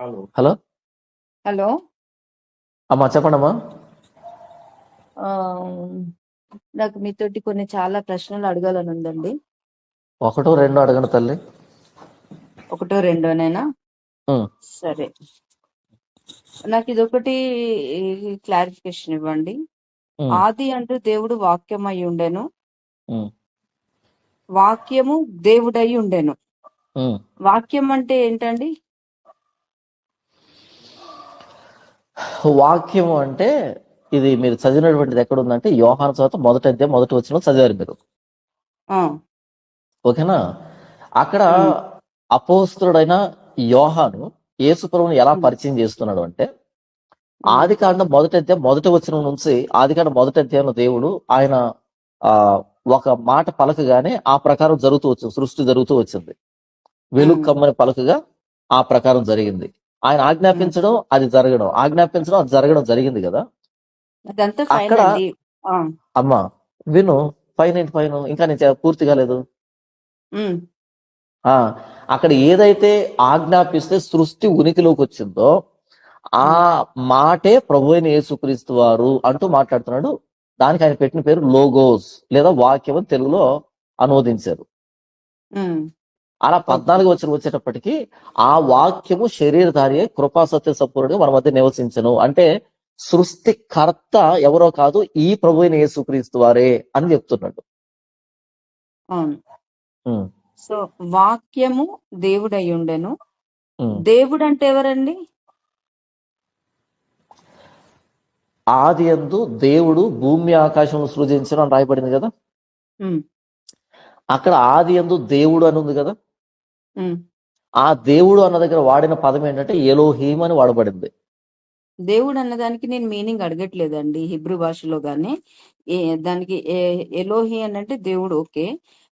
Hello. Hello. Hello. అమ్మా చెప్పండమ్మా. ఆ, నాకు మీతోటి కొన్ని చాలా ప్రశ్నలు అడగాలని ఉందండి. ఒకటో రెండో అడగండి తల్లి. ఒకటో రెండోనేనా. సరే. నాకు ఇదొకటి క్లారిఫికేషన్ ఇవ్వండి. ఆది అంటూ దేవుడు వాక్యం అయి ఉండెను. వాక్యము దేవుడై ఉండెను. వాక్యం అంటే ఏంటండి? వాక్యము అంటే ఇది మీరు చదివినటువంటిది ఎక్కడ ఉందంటే యోహాను చదువుత మొదటి అధ్యాయం మొదటి వచ్చిన చదివారు మీరు ఓకేనా అక్కడ. అపోస్తుడైన యోహాను యేసుప్రభుని ఎలా. పరిచయం చేస్తున్నాడు అంటే. ఆది కాండం మొదటి అధ్యాయం మొదటి వచ్చిన నుంచి ఆది కాండం మొదటి అధ్యాయంలో దేవుడు ఆయన ఆ ఒక మాట పలకగానే ఆ ప్రకారం జరుగుతూ వచ్చింది సృష్టి జరుగుతూ వచ్చింది వెలుగు ఉం. కమ్మని పలకగా ఆ ప్రకారం జరిగింది ఆయన. ఆజ్ఞాపించడం అది జరగడం ఆజ్ఞాపించడం అది జరగడం జరిగింది కదా ఫైన్ అక్కడ అమ్మా విను పైన ఏంటి పైన ఇంకా నేను పూర్తి కాలేదు. ఆ అక్కడ ఏదైతే ఆజ్ఞాపిస్తే సృష్టి ఉనికిలోకి వచ్చిందో ఆ ఉం. మాటే ప్రభు అయిన యేసుక్రీస్తు వారు అంటూ మాట్లాడుతున్నాడు దానికి ఆయన పెట్టిన పేరు లోగోస్ లేదా వాక్యం తెలుగులో అనువదించారు. అలా పద్నాలుగు వచ్చిన వచ్చేటప్పటికి ఆ వాక్యము శరీరధారి అయి కృపా సత్య సంపూర్ణంగా మన మధ్య నివసించను. అంటే సృష్టికర్త ఎవరో కాదు ఈ ప్రభు యేసుక్రీస్తు వారే అని చెప్తున్నాడు. సో వాక్యము దేవుడై ఉండెను. దేవుడు అంటే ఎవరండి? ఆది యందు దేవుడు భూమి ఆకాశం సృజించను అని రాయబడింది కదా? అక్కడ ఆది యందు దేవుడు అని ఉంది కదా. ఆ దేవుడు అన్న దగ్గర వాడిన పదం ఏంటంటే ఎలోహీమ్ అని వాడబడింది. దేవుడు అన్నదానికి నేను మీనింగ్ అడగట్లేదండి హిబ్రూ భాషలో గానీ. ఏ దానికి ఎలోహి అని అంటే దేవుడు ఓకే.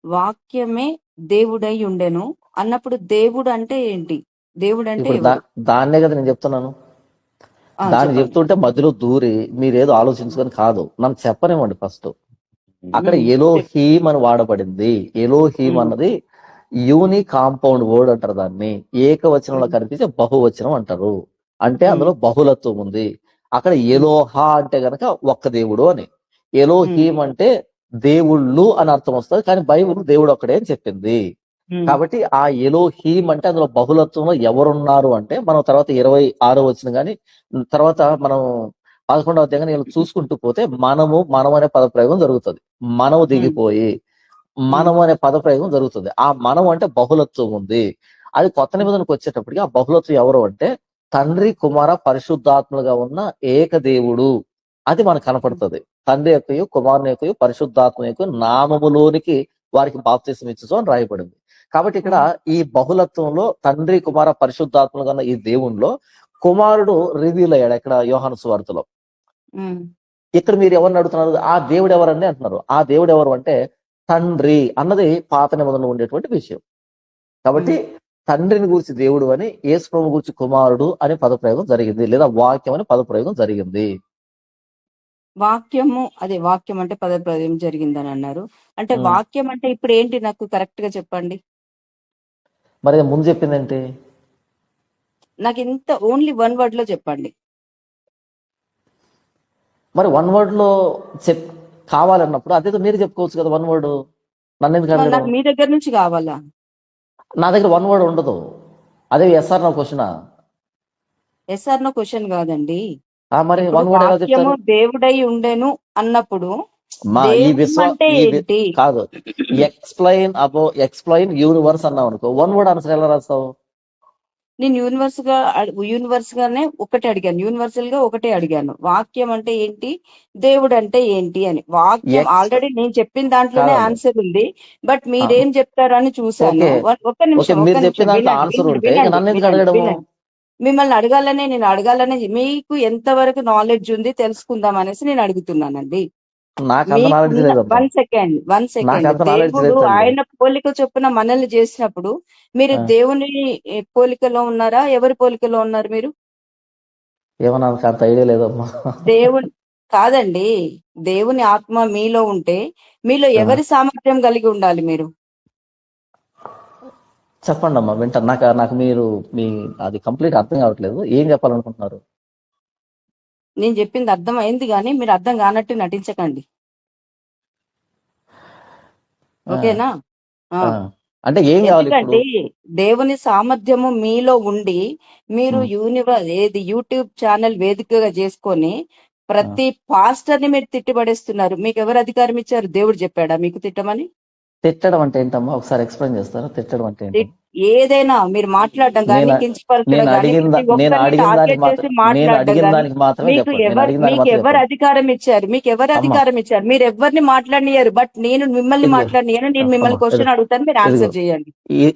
వాక్యమే దేవుడై ఉండెను. అన్నప్పుడు దేవుడు అంటే ఏంటి? దేవుడు అంటే దాన్నే కదా నేను చెప్తున్నాను. దాన్ని చెప్తుంటే మధ్యలో దూరి మీరేదో ఆలోచించుకొని కాదు. నన్ను చెప్పనివ్వండి ఫస్ట్. అక్కడ ఎలోహీమ్ అని వాడబడింది. ఎలోహీమ్ అన్నది యూని కాంపౌండ్ వర్డ్ అంటారు దాన్ని. ఏకవచనంలో కనిపించే బహువచనం అంటారు. అంటే అందులో బహుళత్వం ఉంది. అక్కడ ఎలోహా అంటే గనక ఒక్క దేవుడు అని. ఉమ్, ఎలోహీమ్ అంటే దేవుళ్ళు అని అర్థం వస్తుంది. కానీ బైబుల్ దేవుడు ఒక్కడే అని చెప్పింది. కాబట్టి ఆ ఎలోహీమ్ అంటే అందులో బహుళత్వంలో ఎవరున్నారు అంటే మనం తర్వాత ఇరవై ఆరో వచ్చిన కానీ తర్వాత మనం పదకొండవ కానీ ఇలా చూసుకుంటూ పోతే మనము మనం అనే పదప్రయోగం జరుగుతుంది. మనము దిగిపోయి మనం అనే పదప్రయోగం జరుగుతుంది. ఆ మనం అంటే బహుళత్వం ఉంది. అది కొత్త నిబంధనకు వచ్చేటప్పటికి ఆ బహుళత్వం ఎవరు అంటే తండ్రి కుమార పరిశుద్ధాత్మలుగా ఉన్న ఏక దేవుడు అది మనకు కనపడుతుంది. తండ్రి యొక్క కుమారుని యొక్క పరిశుద్ధాత్మ యొక్క నామములోనికి వారికి బాప్తిసం ఇచ్చు అని రాయబడింది. కాబట్టి ఇక్కడ ఈ బహుళత్వంలో తండ్రి కుమార పరిశుద్ధాత్మలుగా ఉన్న ఈ దేవునిలో కుమారుడు రివీల్ అయ్యాడు ఇక్కడ యోహాను సువార్తలో ఉమ్, ఇక్కడ మీరు ఎవరిని అడుగుతున్నారు? ఆ దేవుడు ఎవరండి అంటున్నారు. ఆ దేవుడు ఎవరు అంటే తండ్రి అన్నది పాత నిబంధనలో ఉండేటువంటి విషయం. కాబట్టి. తండ్రిని గురించి దేవుడు అని యేసు ప్రభు గురించి కుమారుడు అనే పదప్రయోగం జరిగింది లేదా వాక్యం అనే పదప్రయోగం జరిగింది. వాక్యము అదే వాక్యం అంటే పదప్రయోగం జరిగిందని అన్నారు. అంటే. వాక్యం అంటే ఇప్పుడు ఏంటి నాకు కరెక్ట్గా చెప్పండి? మరి ముందు చెప్పిందేంటి నాకు ఇంత ఓన్లీ వన్ వర్డ్లో చెప్పండి. మరి వన్ వర్డ్లో చెప్ కావాలన్నప్పుడు అదేదో మీరు చెప్పుకోవచ్చు కదా వన్ వర్డ్ నన్ను ఎందుకు మరి అడగడం నాకు మీ దగ్గర నుంచి కావాలా? నా దగ్గర వన్ వర్డ్ ఉండదు. అదే ఎస్ఆర్ నా క్వశ్చన్ ఎస్ఆర్ నో క్వశ్చన్ కాదండి. మరి వన్ వర్డ్ ఎలా వాక్యము చెప్తారు? దేవుడై ఉండెను అన్నప్పుడు మా ఈ కాదు. ఎక్స్ప్లెయిన్ అబో ఎక్స్ప్లెయిన్ యూనివర్స్ అన్నావు అనుకో వన్ వర్డ్ ఆన్సర్ ఎలా రాస్తావు? నేను యూనివర్స్గా యూనివర్స్ గానే ఒకటే అడిగాను. యూనివర్సల్గా ఒకటే అడిగాను. వాక్యం అంటే ఏంటి? దేవుడు అంటే ఏంటి అని. వాక్యం ఆల్రెడీ నేను చెప్పిన దాంట్లోనే ఆన్సర్ ఉంది. బట్ మీరేం చెప్తారని ఒక్క ఓకే నిమిషం మిమ్మల్ని అడగాలనే నేను అడగాలనే మీకు ఎంతవరకు నాలెడ్జ్ ఉంది తెలుసుకుందాం అనేసి నేను అడుగుతున్నానండి. వన్ సెకండ్ వన్ సెకండ్ దేవుడు ఆయన పోలిక చొప్పున మనల్ని చేసినప్పుడు మీరు దేవుని పోలికలో ఉన్నారా? ఎవరి పోలికలో ఉన్నారు మీరు? లేదమ్మా. దేవుని కాదండి. దేవుని ఆత్మ మీలో ఉంటే మీలో ఎవరి సామర్థ్యం కలిగి ఉండాలి మీరు? చెప్పండి అమ్మా వింటాను. నాకు నాకు మీరు మీ అది కంప్లీట్ అర్థం కావట్లేదు. ఏం చెప్పాలనుకుంటున్నారు? నేను చెప్పింది అర్థం అయింది కానీ మీరు అర్థం కానట్టు నటించకండి. ఓకేనా. అంటే ఏం కావాలి దేవుని సామర్థ్యము మీలో ఉండి మీరు ఉమ్, యూనివర్ ఏది యూట్యూబ్ ఛానల్ వేదికగా చేసుకొని. ప్రతి పాస్టర్ని మీరు తిట్టిపడేస్తున్నారు. మీకు ఎవరు అధికారం ఇచ్చారు? దేవుడు చెప్పాడా మీకు తిట్టమని? తిట్టడం అంటే ఏంటమ్మా? ఒకసారి ఎక్స్ప్లెయిన్ చేస్తారా? తిట్టడం అంటే ఏదైనా మీరు మాట్లాడడం కానీ మీకు ఎవరు అధికారం ఇచ్చారు? మీకు ఎవరు అధికారం ఇచ్చారు? మీరు ఎవరిని మాట్లాడనియరు? బట్ నేను మిమ్మల్ని ఇదిగో. మాట్లాడనియను నేను మిమ్మల్ని క్వశ్చన్ అడుగుతాను మీరు ఆన్సర్ చేయండి.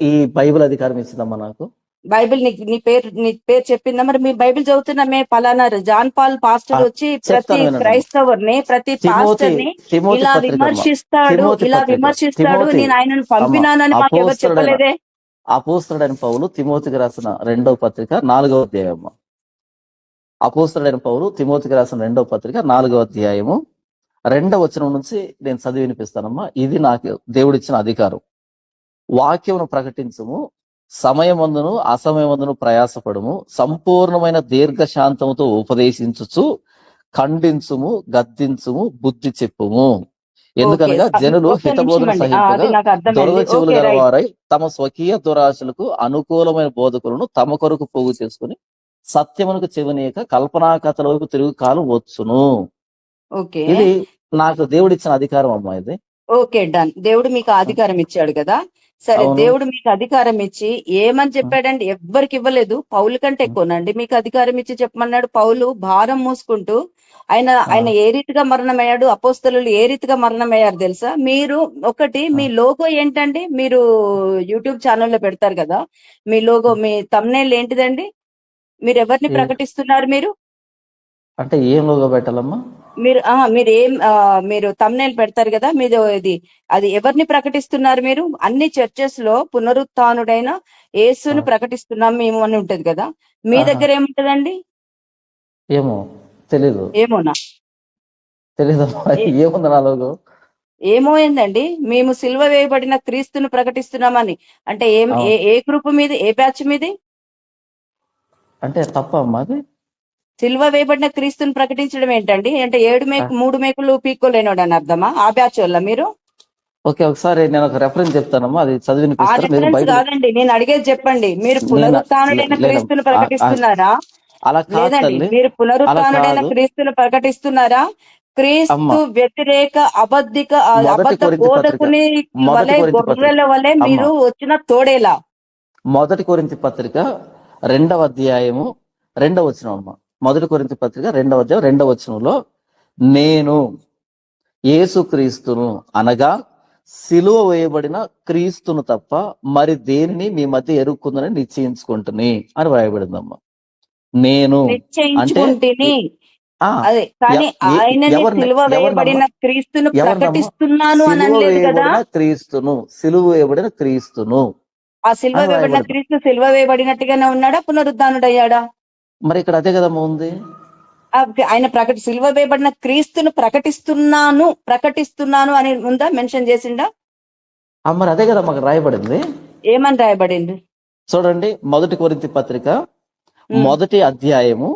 ఈ బైబిల్ అధికారం ఇచ్చిందమ్మా నాకు. బైబిల్ నీ నీ పేరు నీ పేరు చెప్పిందా? మరి మీ బైబిల్ చదువుతున్నా మే పలానా జాన్ పాల్ పాస్టర్ వచ్చి ప్రతి చెప్తాను వినండి. క్రైస్తవర్ని ప్రతి పాస్టర్ని ఇలా విమర్శిస్తాడు ఇలా విమర్శిస్తాడు నేను ఆయనను పంపినానని మాకు ఎవరు చెప్పలేదే? అపోస్తలుడైన పౌలు తిమోతికి రాసిన రెండవ పత్రిక నాలుగవ అధ్యాయము. అపోస్తలుడైన పౌలు తిమోతికి రాసిన రెండవ పత్రిక నాలుగవ అధ్యాయము. రెండవ వచనం నుంచి నేను చదివి వినిపిస్తానమ్మా. ఇది నాకు దేవుడిచ్చిన అధికారం. వాక్యమును ప్రకటించము. సమయమందును అసమయమందును ప్రయాసపడము. సంపూర్ణమైన దీర్ఘశాంతముతో ఉపదేశించుచు ఖండించుము గద్దించుము బుద్ధి చెప్పుము. ఎందుకనగా జనులు హితబోధన దొరద చెవులు గలవారై తమ స్వకీయ దురాశలకు అనుకూలమైన బోధకులను తమ కొరకు పోగు చేసుకుని సత్యమునకు చెవినీయక కల్పనా కథల వైపు తిరుగు కాలం వచ్చును. ఓకే. ఇది నాకు దేవుడిచ్చిన అధికారం అమ్మా ఇది ఓకే డన్. దేవుడు మీకు అధికారం ఇచ్చాడు కదా. సరే దేవుడు మీకు అధికారం ఇచ్చి ఏమని చెప్పాడండి ఎవ్వరికి ఇవ్వలేదు పౌలు కంటే ఎక్కువనండి. మీకు అధికారం ఇచ్చి చెప్పమన్నాడు పౌలు భారం మూసుకుంటూ. ఆయన ఆయన ఏ రీతిగా మరణమయ్యాడు అపోస్తలు ఏ రీతిగా మరణమయ్యారు తెలుసా? మీరు ఒకటి మీ లోగో ఏంటండి? మీరు యూట్యూబ్ ఛానల్లో పెడతారు కదా మీ లోగో మీ తమ్నేల్ ఏంటిదండి? మీరు ఎవరిని ప్రకటిస్తున్నారు మీరు? అంటే ఏం లోగో పెట్టాలమ్మా? మీరు మీరు ఏం మీరు తమ్నేల్ పెడతారు కదా మీరు ఇది అది ఎవరిని ప్రకటిస్తున్నారు మీరు? అన్ని చర్చెస్లో పునరుత్నుడైన ఆ, యేసును ప్రకటిస్తున్నాం మేము అని ఉంటది కదా మీ దగ్గర ఏముంటదండి? ఏమో తెలీదు. ఏమోనా? తెలీదమ్మా ఏ- ఏముంది నా లోగో? ఏమో ఏందండి మేము సిల్వ వేయబడిన క్రీస్తును ప్రకటిస్తున్నామని అంటే ఏం ఏ గ్రూప్ మీద ఏ బ్యాచ్ మీది? అంటే తప్ప అమ్మా అది? సిల్వ వేయబడిన క్రీస్తుని ప్రకటించడం ఏంటండి? అంటే ఏడు మేకు మూడు మేకులు పీక్కోలేనోడు అని అర్థమా? ఆ బ్యాచ్ వల్ల మీరు? ఓకే ఒకసారి నేను ఒక రెఫరెన్స్ చెప్తానమ్మా. అది చదివి ఆ వినిపిస్తాను మీరు రిఫరెన్స్ బైబిల్ కాదండి. నేను అడిగేది చెప్పండి. మీరు లేదమ్మా. క్రీస్తును ప్రకటిస్తున్నారా? అలా లేదండి. మీరు కాదు. క్రీస్తును ప్రకటిస్తున్నారా? క్రీస్తు వ్యతిరేక అబద్ధిక అబద్ధ బోధకుని వలె గొర్రెల వలె మీరు వచ్చిన తోడేలా? మొదటి కొరింథీ పత్రిక రెండవ అధ్యాయము రెండవ వచనం అమ్మ మొదటి కొరింథీ పత్రిక రెండవ అధ్యాయం రెండవ వచనంలో నేను యేసుక్రీస్తును అనగా సిలువ వేయబడిన క్రీస్తును తప్ప మరి దేనిని మీ మధ్య ఎరుక్కుందని నిశ్చయించుకుంటుని అని వ్రాయబడిందమ్మా. నేను అంటే క్రీస్తును సిలువ వేయబడిన క్రీస్తును ఆ సిలువ వేయబడిన క్రీస్తు సిలువ వేయబడినట్టుగానే ఉన్నాడా? పునరుద్ధానుడయ్యాడా? మరి ఇక్కడ అదే కదమ్మా ఉంది ఆయన ప్రకటి సిలువ వేయబడిన క్రీస్తును ప్రకటిస్తున్నాను ప్రకటిస్తున్నాను అని ఉందా? మెన్షన్ చేసిండా? మరి అదే కదా మాకు రాయబడింది. ఏమని రాయబడింది? చూడండి మొదటి కొరింథీ పత్రిక మొదటి అధ్యాయము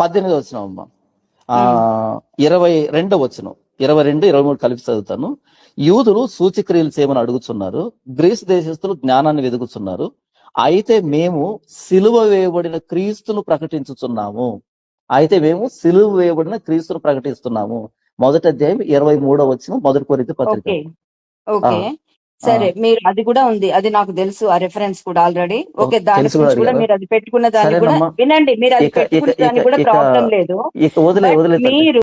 పద్దెనిమిది వచ్చిన అమ్మ. ఇరవై రెండో వచనం. ఇరవై రెండు ఇరవై మూడు కలిపి చదువుతాను. యూదులు సూచక్రియలు చేయమని అడుగుతున్నారు. గ్రీస్ దేశస్తులు జ్ఞానాన్ని వెతుకుతున్నారు అయితే మేము సిలువ వేయబడిన క్రీస్తును ప్రకటించుచున్నాము. అయితే మేము సిలువ వేయబడిన క్రీస్తును ప్రకటిస్తున్నాము. మొదటి అధ్యాయం ఇరవై మూడో వచ్చిన మొదటి కొరింథీ పత్రిక. సరే మీరు అది కూడా ఉంది. అది నాకు తెలుసు ఆ రెఫరెన్స్ కూడా ఆల్రెడీ ఓకే దాని గురించి కూడా మీరు అది పెట్టుకున్న దాన్ని కూడా వినండి. మీరు అది పెట్టుకున్న దాన్ని కూడా ప్రాబ్లం లేదు. మీరు